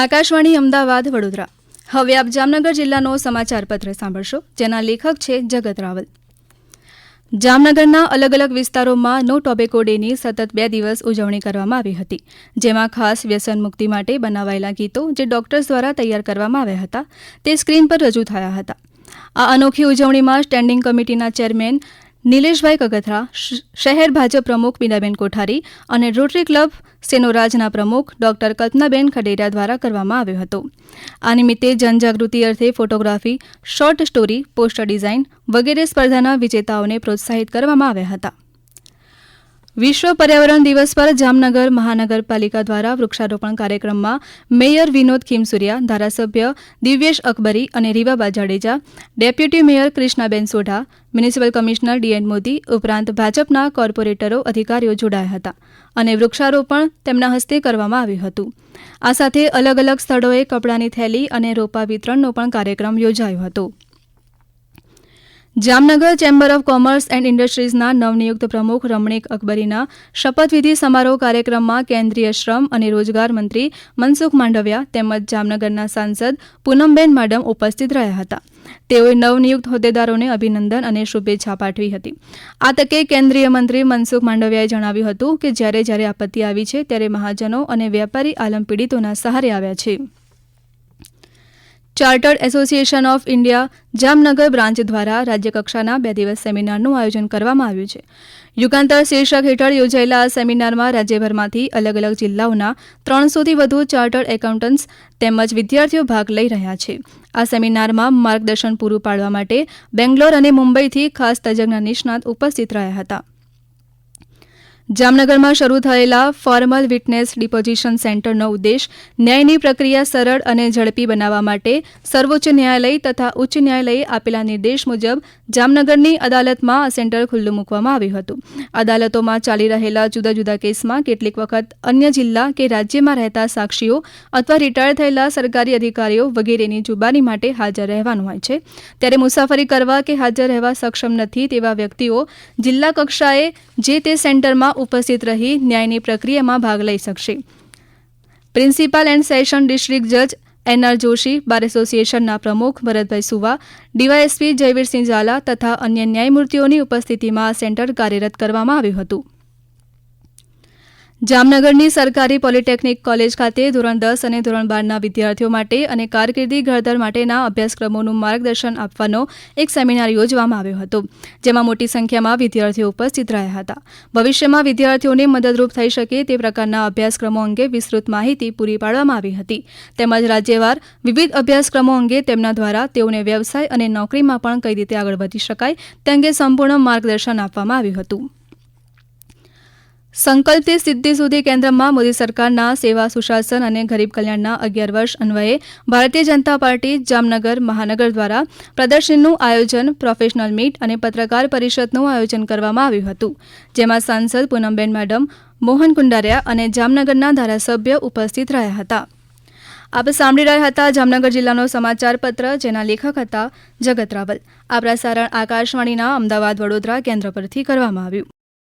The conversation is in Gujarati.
આકાશવાણી અમદાવાદ, વડોદરા. હવે આપ જામનગર જિલ્લાનો સમાચારપત્ર સાંભળશો, જેના લેખક છે જગત રાવલ. જામનગરના અલગ અલગ વિસ્તારોમાં નો ટોબેકો ડેની સતત બે દિવસ ઉજવણી કરવામાં આવી હતી, જેમાં ખાસ વ્યસન મુક્તિ માટે બનાવાયેલા ગીતો જે ડોક્ટર્સ દ્વારા તૈયાર કરવામાં આવ્યા હતા, તે સ્ક્રીન પર રજૂ થયા હતા. આ અનોખી ઉજવણીમાં સ્ટેન્ડિંગ કમિટીના ચેરમેન નિલેશભાઈ કગથરા શહેર ભાજપ પ્રમુખ બીનાબેન કોઠારી અને રોટરી ક્લબ સેનોરાજના પ્રમુખ ડોક્ટર કલ્પનાબેન ખડેરિયા દ્વારા કરવામાં આવ્યો હતો. આ નિમિત્તે જનજાગૃતિ અર્થે photography, short story, poster design વગેરે સ્પર્ધાના વિજેતાઓને પ્રોત્સાહિત કરવામાં આવ્યા હતા. વિશ્વ પર્યાવરણ દિવસ પર જામનગર મહાનગરપાલિકા દ્વારા વૃક્ષારોપણ કાર્યક્રમમાં મેયર વિનોદ ખીમસુરિયા, ધારાસભ્ય દિવ્યેશ અકબરી અને Rivaba Jadeja deputy mayor Krishnaben Sodha, municipal commissioner DN Modi ઉપરાંત ભાજપના કોર્પોરેટરો અધિકારીઓ જોડાયા હતા અને વૃક્ષારોપણ તેમના હસ્તે કરવામાં આવ્યું હતું. આ સાથે અલગ અલગ સ્થળોએ કપડાની થેલી અને રોપા વિતરણનો પણ કાર્યક્રમ યોજાયો હતો. Jamnagar chamber of commerce and ઇન્ડસ્ટ્રીઝના નવનિયુક્ત પ્રમુખ રમણીક અકબરીના શપથવિધિ સમારોહ કાર્યક્રમમાં કેન્દ્રીય શ્રમ અને રોજગાર મંત્રી મનસુખ માંડવિયા તેમજ જામનગરના સાંસદ પૂનમબેન માડમ ઉપસ્થિત રહ્યા હતા. તેઓએ નવનિયુક્ત હોદ્દેદારોને અભિનંદન અને શુભેચ્છા પાઠવી હતી. આ તકે કેન્દ્રીય મંત્રી મનસુખ માંડવિયાએ જણાવ્યું હતું કે જ્યારે જ્યારે આપત્તિ આવી છે ત્યારે મહાજનો અને વેપારી આલમ પીડિતોના સહારે આવ્યા છે. Chartered association of India Jamnagar branch દ્વારા રાજ્યકક્ષાના બે દિવસ સેમિનારનું આયોજન કરવામાં આવ્યું છે. યુગાંતર શીર્ષક હેઠળ યોજાયેલા આ સેમિનારમાં રાજ્યભરમાંથી અલગ અલગ જિલ્લાઓના ત્રણસોથી વધુ ચાર્ટર્ડ એકાઉન્ટન્ટ્સ તેમજ વિદ્યાર્થીઓ ભાગ લઈ રહ્યા છે. આ સેમિનારમાં માર્ગદર્શન પૂરું પાડવા માટે બેંગ્લોર અને મુંબઈથી ખાસ તજજ્ઞ નિષ્ણાત ઉપસ્થિત રહ્યા હતા. જામનગરમાં શરૂ થયેલા ફોર્મલ વિટનેસ ડિપોઝિશન સેન્ટરનો ઉદ્દેશ ન્યાયની પ્રક્રિયા સરળ અને ઝડપી બનાવવા માટે સર્વોચ્ચ ન્યાયાલય તથા ઉચ્ચ ન્યાયાલયે આપેલા નિર્દેશ મુજબ જામનગરની અદાલતમાં આ સેન્ટર ખુલ્લું મૂકવામાં આવ્યું હતું. અદાલતોમાં ચાલી રહેલા જુદા જુદા કેસમાં કેટલીક વખત અન્ય જિલ્લા કે રાજ્યમાં રહેતા સાક્ષીઓ અથવા રિટાયર થયેલા સરકારી અધિકારીઓ વગેરેની જુબાની માટે હાજર રહેવાનું હોય છે. ત્યારે મુસાફરી કરવા કે હાજર રહેવા સક્ષમ નથી તેવા વ્યક્તિઓ જિલ્લા કક્ષાએ જે તે સેન્ટરમાં ઉપસ્થિત રહી ન્યાયની પ્રક્રિયામાં ભાગ લઈ શકશે. પ્રિન્સિપાલ એન્ડ સેશન ડિસ્ટ્રિક્ટ જજ એનઆર જોશી, બાર એસોસિએશનના પ્રમુખ ભરતભાઈ સુવા, ડીવાયએસપી જયવીરસિંહ ઝાલા તથા અન્ય ન્યાયમૂર્તિઓની ઉપસ્થિતિમાં આ સેન્ટર કાર્યરત કરવામાં આવ્યું હતું. જામનગરની સરકારી પોલિટેકનિક કોલેજ ખાતે ધોરણ દસ અને ધોરણ બારના વિદ્યાર્થીઓ માટે અને કારકિર્દી ઘડતર માટેના અભ્યાસક્રમોનું માર્ગદર્શન આપવાનો એક સેમિનાર યોજવામાં આવ્યો હતો, જેમાં મોટી સંખ્યામાં વિદ્યાર્થીઓ ઉપસ્થિત રહ્યા હતા. ભવિષ્યમાં વિદ્યાર્થીઓને મદદરૂપ થઈ શકે તે પ્રકારના અભ્યાસક્રમો અંગે વિસ્તૃત માહિતી પૂરી પાડવામાં આવી હતી. તેમજ રાજ્યવાર વિવિધ અભ્યાસક્રમો અંગે તેમના દ્વારા તેઓને વ્યવસાય અને નોકરીમાં પણ કઈ રીતે આગળ વધી શકાય તે અંગે સંપૂર્ણ માર્ગદર્શન આપવામાં આવ્યું હતું. સંકલ્પથી સિદ્ધિ સુધી કેન્દ્રમાં મોદી સરકારના સેવા, સુશાસન અને ગરીબ કલ્યાણના અગિયાર વર્ષ અન્વયે ભારતીય જનતા પાર્ટી જામનગર મહાનગર દ્વારા પ્રદર્શનનું આયોજન પ્રોફેશનલ મીટ અને પત્રકાર પરિષદનું આયોજન કરવામાં આવ્યું હતું, જેમાં સાંસદ પૂનમબેન મેડમ, મોહન કુંડારિયા અને જામનગરના ધારાસભ્ય ઉપસ્થિત રહ્યા હતા. આપ સાંભળી રહ્યા હતા જામનગર જિલ્લાનો સમાચાર પત્ર, જેના લેખક હતા જગત રાવલ. આ પ્રસારણ આકાશવાણીના અમદાવાદ વડોદરા કેન્દ્ર પરથી કરવામાં આવ્યું.